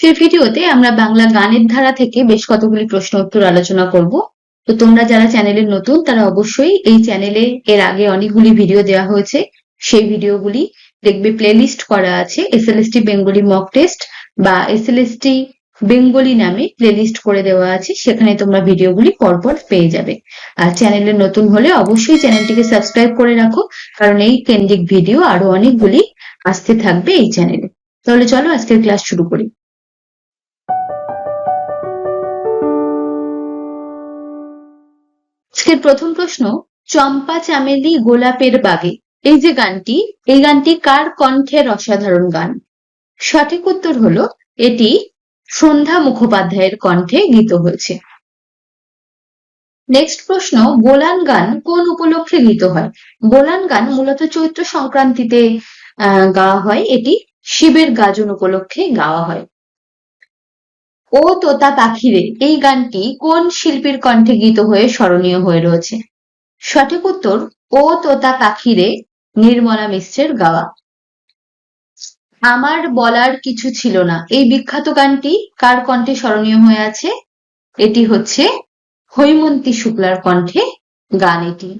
আজকের ভিডিওতে আমরা বাংলা গানের ধারা থেকে বেশ কতগুলি প্রশ্ন উত্তর আলোচনা করব। তো তোমরা যারা চ্যানেলে নতুন, তারা অবশ্যই এই চ্যানেলে এর আগে অনেকগুলি ভিডিও দেওয়া হয়েছে। সেই ভিডিওগুলি দেখবে প্লেলিস্ট করা আছে এসএলএসটি বেঙ্গলি মক টেস্ট বা এসএলএসটি বেঙ্গলি নামে প্লেলিস্ট করে দেওয়া আছে। সেখানে তোমরা ভিডিওগুলি পরপর পেয়ে যাবে। আর চ্যানেলে নতুন হলে অবশ্যই চ্যানেলটিকে সাবস্ক্রাইব করে রাখো, কারণ এই কেন্দ্রিক ভিডিও আরও অনেকগুলি আসতে থাকবে এই চ্যানেলে। তাহলে চলো আজকের ক্লাস শুরু করি। আজকের প্রথম প্রশ্ন, চম্পা চামেলি গোলাপের বাগে। এই যে গানটি, এই গানটি কার কণ্ঠের অসাধারণ গান? সঠিক উত্তর হলো, এটি সন্ধ্যা মুখোপাধ্যায়ের কণ্ঠে গীত হয়েছে। নেক্সট প্রশ্ন, বোলান গান কোন উপলক্ষে গীত হয়? বোলান গান মূলত চৈত্র সংক্রান্তিতে গাওয়া হয়। এটি শিবের গাজন উপলক্ষে গাওয়া হয়। ও তোতা পাখিরে, এই গানটি কোন শিল্পীর কণ্ঠে গীত হয়ে স্মরণীয় হয়ে রয়েছে? সঠিক উত্তর, ও তোতা পাখিরে, নির্মলা মিশ্রের গাওয়া। আমার বলার কিছু ছিল না। এই বিখ্যাত গানটি কার কণ্ঠে স্মরণীয় হয়ে আছে? এটি হচ্ছে হৈমন্তী শুক্লার কণ্ঠে গান এটি।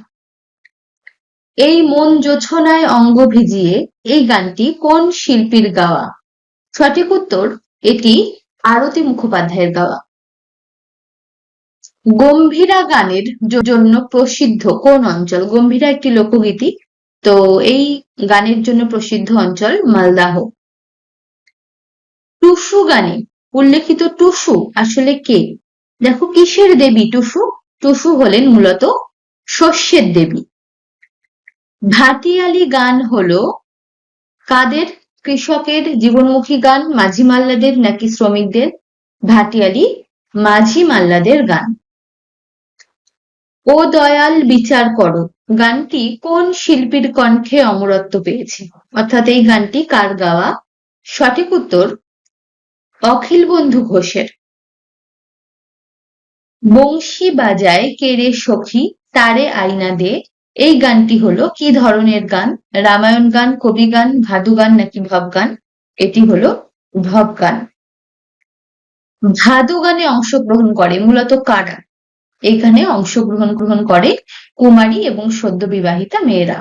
এই মন জোছনায় অঙ্গ ভিজিয়ে এই গানটি কোন শিল্পীর গাওয়া? সঠিক উত্তর, এটি আরতি মুখোপাধ্যায়ের গাওয়া। গম্ভীরা গানের জন্য প্রসিদ্ধ কোন অঞ্চল? গম্ভীরা একটি লোকগীতি। তো এই গানের জন্য প্রসিদ্ধ অঞ্চল মালদাহ। টুসু গানে উল্লেখিত টুসু আসলে কে? দেখো, কিসের দেবী টুসু? টুসু হলেন মূলত শস্যের দেবী। ভাটিয়ালি গান হলো কাদের? কৃষকের জীবনমুখী গান, মাঝি মাল্লাদের নাকি শ্রমিকদের? ভাটিয়ালি, মাঝি মাল্লাদের গান। ও দয়াল, বিচার করো। গানটি কোন শিল্পীর কণ্ঠে অমরত্ব পেয়েছে? অর্থাৎ এই গানটি কার গাওয়া? সঠিক উত্তর, অখিল বন্ধু ঘোষের। বংশী বাজায় কেড়ে সখী, তারে আইনা দে। এই গানটি হলো কি ধরনের গান? রামায়ণ গান, কবি গান, ভাদু গান নাকি ভব গান? এটি হলো ভব গান। ভাদু গানে অংশগ্রহণ করে মূলত কারা? এখানে অংশগ্রহণ গ্রহণ করে কুমারী এবং সদ্য বিবাহিতা মেয়েরা।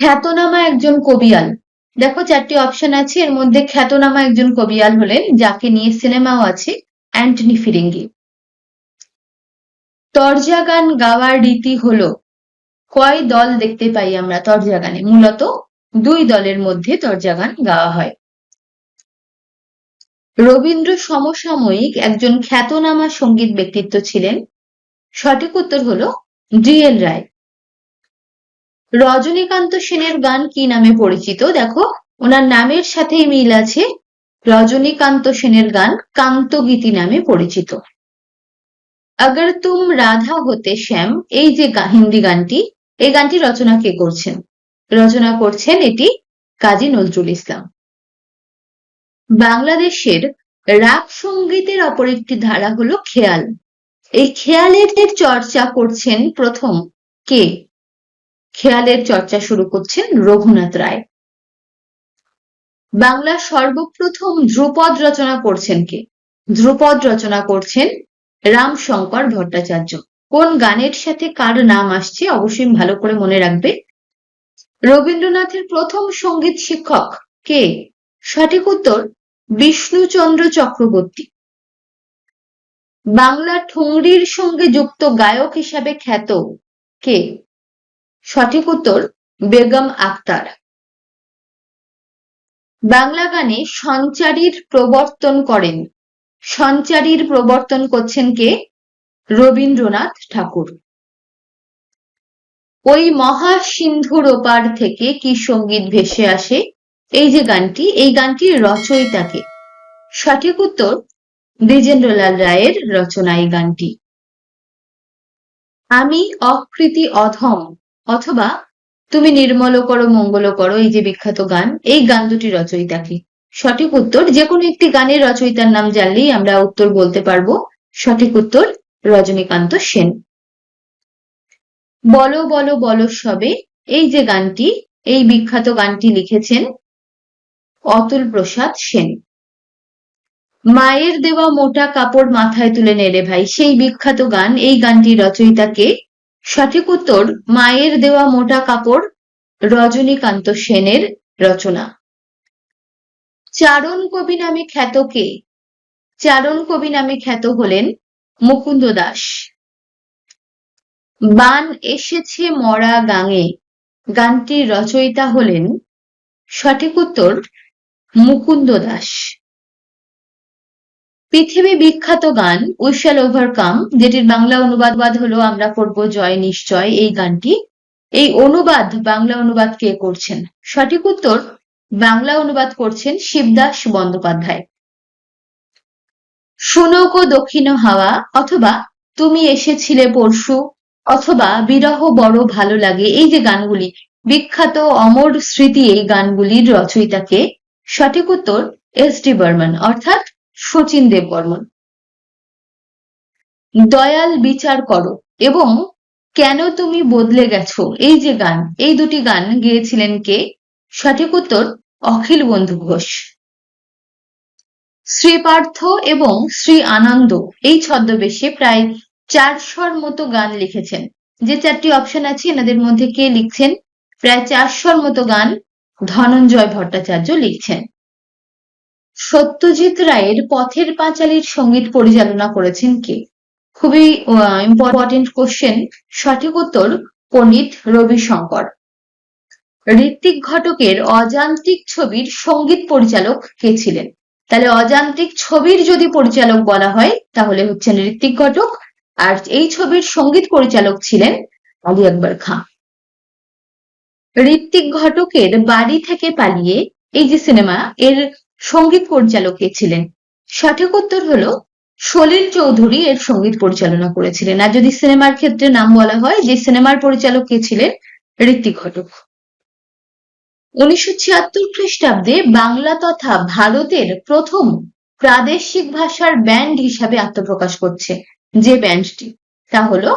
খ্যাতনামা একজন কবিয়াল। দেখো চারটি অপশন আছে, এর মধ্যে খ্যাতনামা একজন কবিয়াল হলেন, যাকে নিয়ে সিনেমাও আছে, অ্যান্টনি ফিরিঙ্গি। তরজা গান গাওয়ার রীতি হলো, কয় দল দেখতে পাই আমরা তরজা গানে মূলত দুই দলের মধ্যে তরজা গান গাওয়া হয়। রবীন্দ্র সমসাময়িক একজন খ্যাতনামা সংগীত ব্যক্তিত্ব ছিলেন। সঠিক উত্তর হলো ডিএল রায়। রজনীকান্ত সেনের গান কি নামে পরিচিত? দেখো, ওনার নামের সাথেই মিল আছে। রজনীকান্ত সেনের গান কান্তগীতি নামে পরিচিত। আগর তুম রাধা হতে শ্যাম এই যে হিন্দি গানটি, এই গানটি রচনা কে করছেন? রচনা করছেন এটি কাজী নজরুল ইসলাম। বাংলাদেশের রাগ সঙ্গীতের অপর একটি ধারা হলো খেয়াল। এই খেয়ালের চর্চা করছেন প্রথম কে? খেয়ালের চর্চা শুরু করছেন রঘুনাথ রায়। বাংলা সর্বপ্রথম ধ্রুপদ রচনা করছেন কে? ধ্রুপদ রচনা করছেন রামশঙ্কর ভট্টাচার্য। কোন গানের সাথে কার নাম আসছে অবশ্যই ভালো করে মনে রাখবে। রবীন্দ্রনাথের প্রথম সংগীত শিক্ষক কে? সঠিক উত্তর, বিষ্ণুচন্দ্র চক্রবর্তী। বাংলা ঠুংরির সঙ্গে যুক্ত গায়ক হিসাবে খ্যাত কে? সঠিক উত্তর, বেগম আক্তার বাংলা গানে সঞ্চারীর প্রবর্তন করেন সঞ্চারীর প্রবর্তন করছেন কে? রবীন্দ্রনাথ ঠাকুর। ওই মহা সিন্ধুর ওপার থেকে কি সংগীত ভেসে আসে? এই যে গানটি, এই গানটির রচয়িতাকে সঠিক উত্তর দ্বিজেন্দ্রলাল রায়ের রচনা এই গানটি। আমি অকৃতি অধম, অথবা তুমি নির্মল করো, মঙ্গল করো, এই যে বিখ্যাত গান, এই গান দুটি রচয়িতাকে সঠিক উত্তর যে কোনো একটি গানের রচয়িতার নাম জানলেই আমরা উত্তর বলতে পারব। সঠিক উত্তর রজনীকান্ত সেন। বলো বলো বলো সবে, এই যে গানটি, এই বিখ্যাত গানটি লিখেছেন অতুল প্রসাদ সেন। মায়ের দেওয়া মোটা কাপড় মাথায় তুলে নেড়ে ভাই, সেই বিখ্যাত গান, এই গানটির রচয়িতাকে। সঠিক উত্তর, মায়ের দেওয়া মোটা কাপড় রজনীকান্ত সেনের রচনা। চারণ কবি নামে খ্যাত কে? চারণ কবি নামে খ্যাত হলেন মুকুন্দ দাস। বান এসেছে মরা গাঙে। গানটির রচয়িতা হলেন সঠিক উত্তর মুকুন্দ দাস। পৃথিবী বিখ্যাত গান উই শ্যাল ওভারকাম, যেটির বাংলা অনুবাদ হলো আমরা করব জয় নিশ্চয়, এই গানটি। এই অনুবাদ বাংলা অনুবাদ কে করছেন। সঠিক উত্তর বাংলা অনুবাদ করছেন শিবদাস বন্দ্যোপাধ্যায়। সুনৌকো দক্ষিণ হাওয়া, অথবা তুমি এসেছিলে পরশু, অথবা বিরহ বড় ভালো লাগে, এই যে গানগুলি, বিখ্যাত অমর স্মৃতি এই গানগুলির রচয়িতাকে সঠিক উত্তর এস ডি বর্মন, অর্থাৎ শচীন দেব বর্মন। দয়াল বিচার করো, এবং কেন তুমি বদলে গেছো, এই যে গান, এই দুটি গান গেয়েছিলেন কে? সঠিক উত্তর অখিল বন্ধু ঘোষ। শ্রীপার্থ এবং শ্রী আনন্দ এই ছদ্মবেশে প্রায় চারশোর মতো গান লিখেছেন। যে চারটি অপশন আছে, এনাদের মধ্যে কে লিখছেন? প্রায় চারশোর মতো গান ধনঞ্জয় ভট্টাচার্য লিখছেন। সত্যজিৎ রায়ের পথের পাঁচালীর সংগীত পরিচালনা করেছেন কে? খুবই ইম্পর্টেন্ট কোশ্চেন সঠিক উত্তর পণ্ডিত রবিশঙ্কর। ঋত্বিক ঘটকের অযান্ত্রিক ছবির সংগীত পরিচালক কে ছিলেন? তাহলে অযান্ত্রিক ছবির যদি পরিচালক বলা হয়, তাহলে হচ্ছেন ঋত্বিক ঘটক। আর এই ছবির সংগীত পরিচালক ছিলেন আলী আকবর খাঁ। ঋত্বিক ঘটকের বাড়ি থেকে পালিয়ে এই যে সিনেমা, এর সংগীত পরিচালক কে ছিলেন? সঠিক উত্তর হলো সলিল চৌধুরী এর সংগীত পরিচালনা করেছিলেন। আর যদি সিনেমার ক্ষেত্রে নাম বলা হয়, যে সিনেমার পরিচালক কে ছিলেন? ঋত্বিক ঘটক। উনিশশো ছিয়াত্তর খ্রিস্টাব্দে বাংলা তথা ভারতের প্রথম প্রাদেশিক ভাষার ব্যান্ড হিসাবে আত্মপ্রকাশ করছে। যে ব্যান্ডটি তা হলো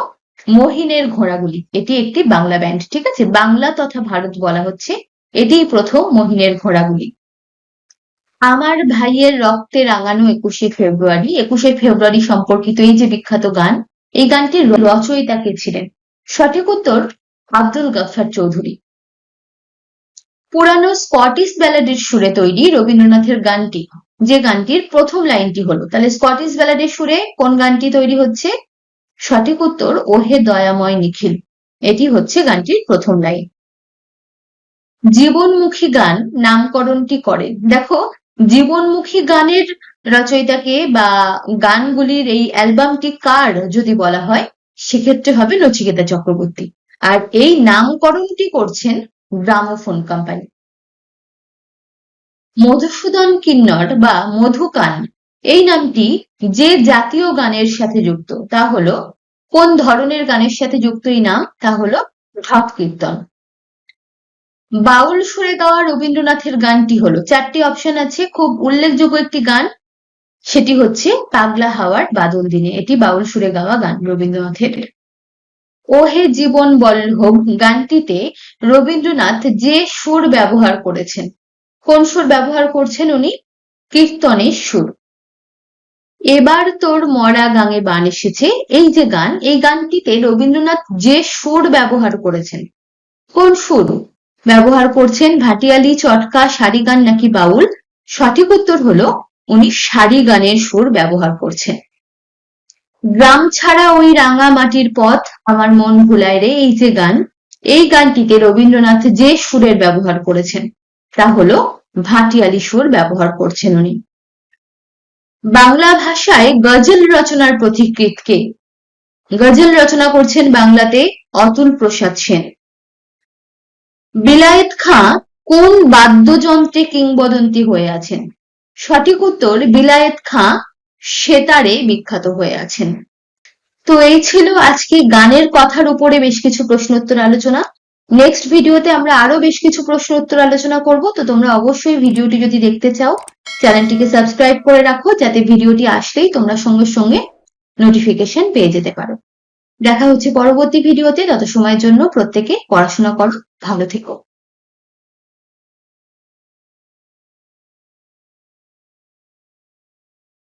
মহিনের ঘোড়াগুলি। এটি একটি বাংলা ব্যান্ড ঠিক আছে? বাংলা তথা ভারত বলা হচ্ছে, এটিই প্রথম মহিনের ঘোড়াগুলি। আমার ভাইয়ের রক্তে রাঙানো একুশে ফেব্রুয়ারি একুশে ফেব্রুয়ারি সম্পর্কিত এই যে বিখ্যাত গান, এই গানটির রচয়িতা কে ছিলেন? সঠিক উত্তর আব্দুল গাফার চৌধুরী। পুরানো স্কটিশ ব্যালাডের সুরে তৈরি রবীন্দ্রনাথের গানটি। যে গানটির প্রথম লাইনটি হলো। তাহলে স্কটিশ ব্যালাডের সুরে কোন গানটি তৈরি হচ্ছে? সঠিক উত্তর, ওহে দয়াময় নিখিল। এটি হচ্ছে গানটির প্রথম লাইন। জীবনমুখী গান নামকরণটি করে। দেখো, জীবনমুখী গানের রচয়িতাকে বা গানগুলির এই অ্যালবামটি কার যদি বলা হয়, সেক্ষেত্রে হবে নচিকেতা চক্রবর্তী। আর এই নামকরণটি করছেন গ্রামোফোন কোম্পানি মধুসূদন কিন্নর বা মধুকান এই নামটি যে জাতীয় গানের সাথে যুক্ত, তা হলো, কোন ধরনের গানের সাথে যুক্ত এই নাম? তা হলো ঢপ কীর্তন। বাউল সুরে গাওয়া রবীন্দ্রনাথের গানটি হলো, চারটি অপশন আছে, খুব উল্লেখযোগ্য একটি গান, সেটি হচ্ছে, পাগলা হাওয়ার বাদল দিনে, এটি বাউল সুরে গাওয়া গান রবীন্দ্রনাথের। ওহে জীবন বল হোক গানটিতে রবীন্দ্রনাথ যে সুর ব্যবহার করেছেন। কোন সুর ব্যবহার করছেন উনি? কীর্তনের সুর। এবার তোর মরা গাঙে বান এসেছে। এই যে গান, এই গানটিতে রবীন্দ্রনাথ যে সুর ব্যবহার করেছেন। কোন সুর ব্যবহার করছেন? ভাটিয়ালি, চটকা সারি গান নাকি বাউল? সঠিক উত্তর হলো উনি সারি গানের সুর ব্যবহার করছেন। গ্রাম ছাড়া ওই রাঙা মাটির পথ আমার মন ভুলায় রে, এই যে গান। এই গানটিতে রবীন্দ্রনাথ যে সুরের ব্যবহার করেছেন, তা হলো ভাটিয়ালি সুর ব্যবহার করছেন উনি। বাংলা ভাষায় গজল রচনার প্রতিকৃত কে? গজল রচনা করছেন বাংলাতে অতুল প্রসাদ সেন। বিলায়েত খাঁ কোন বাদ্যযন্ত্রে কিংবদন্তি হয়ে আছেন? সঠিক উত্তর বিলায়েত খাঁ সেতারে বিখ্যাত হয়ে আছেন। তো এই ছিল আজকে গানের কথার উপরে বেশ কিছু প্রশ্ন উত্তর আলোচনা। নেক্সট ভিডিওতে আমরা আরও বেশ কিছু প্রশ্ন উত্তর আলোচনা করব, তো তোমরা অবশ্যই ভিডিওটি যদি দেখতে চাও, চ্যানেলটিকে সাবস্ক্রাইব করে রাখো, যাতে ভিডিওটি আসলেই তোমরা সঙ্গে সঙ্গে নোটিফিকেশন পেয়ে যেতে পারো। দেখা হচ্ছে পরবর্তী ভিডিওতে তত সময়ের জন্য প্রত্যেকে পড়াশোনা করো, ভালো থেকো।